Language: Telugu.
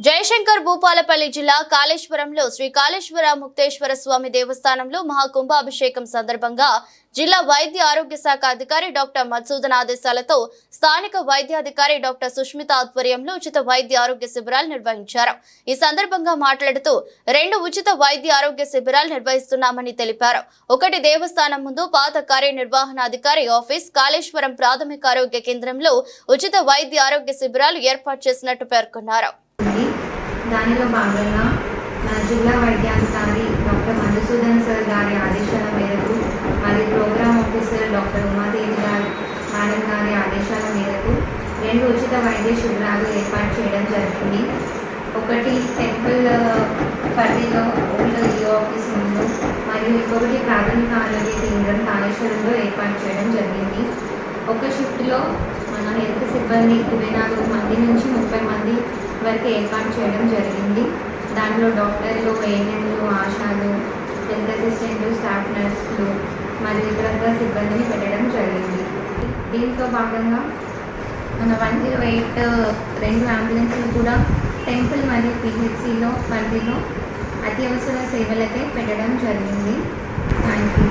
జయశంకర్ భూపాలపల్లి జిల్లా కాళేశ్వరంలో శ్రీ కాళేశ్వర ముక్తేశ్వర స్వామి దేవస్థానంలో మహాకుంభాభిషేకం సందర్భంగా జిల్లా వైద్య ఆరోగ్య శాఖ అధికారి డాక్టర్ మధుసూదన్ ఆదేశాలతో స్థానిక వైద్యాధికారి డాక్టర్ సుష్మిత ఆధ్వర్యంలో ఉచిత వైద్య ఆరోగ్య శిబిరాలు నిర్వహించారు. ఈ సందర్భంగా మాట్లాడుతూ రెండు ఉచిత వైద్య ఆరోగ్య శిబిరాలు నిర్వహిస్తున్నామని తెలిపారు. ఒకటి దేవస్థానం ముందు పాత కార్యనిర్వహణాధికారి ఆఫీస్ కాళేశ్వరం ప్రాథమిక ఆరోగ్య కేంద్రంలో ఉచిత వైద్య ఆరోగ్య శిబిరాలు ఏర్పాటు చేసినట్టు పేర్కొన్నారు. ఉంది. దానిలో భాగంగా మన జిల్లా వైద్యాధికారి డాక్టర్ మధుసూదన్ సార్ గారి ఆదేశాల మేరకు మరియు ప్రోగ్రామ్ ఆఫీసర్ డాక్టర్ ఉమాదేవి గారి మేడం గారి ఆదేశాల మేరకు రెండు ఉచిత వైద్య శిబిరాలు ఏర్పాటు చేయడం జరిగింది. ఒకటి టెంపుల్ ఆ, పరిధిలో ఓల్డ్ ఈఓ ఆఫీస్ ముందు మరియు ఇంకొకటి ప్రాథమిక ఆరోగ్య కేంద్రం కాళేశ్వరంలో ఏర్పాటు చేయడం జరిగింది. ఒక షిఫ్ట్లో మన హెల్త్ సిబ్బంది ఇరవై నాలుగు మంది నుంచి ముప్పై మంది వరకు ఏర్పాటు చేయడం జరిగింది. దానిలో డాక్టర్లు ఏఎన్లు ఆశాలు హెల్త్ అసిస్టెంట్లు స్టాఫ్ నర్సులు మరియు ఇతరత్ర సిబ్బందిని పెట్టడం జరిగింది. దీంతో భాగంగా మన వన్ జీరో ఎయిట్ రెండు అంబులెన్స్లు కూడా టెంపుల్ మరియు పిహెచ్సిలో పరిధిలో అత్యవసర సేవలకే పెట్టడం జరిగింది. Thank you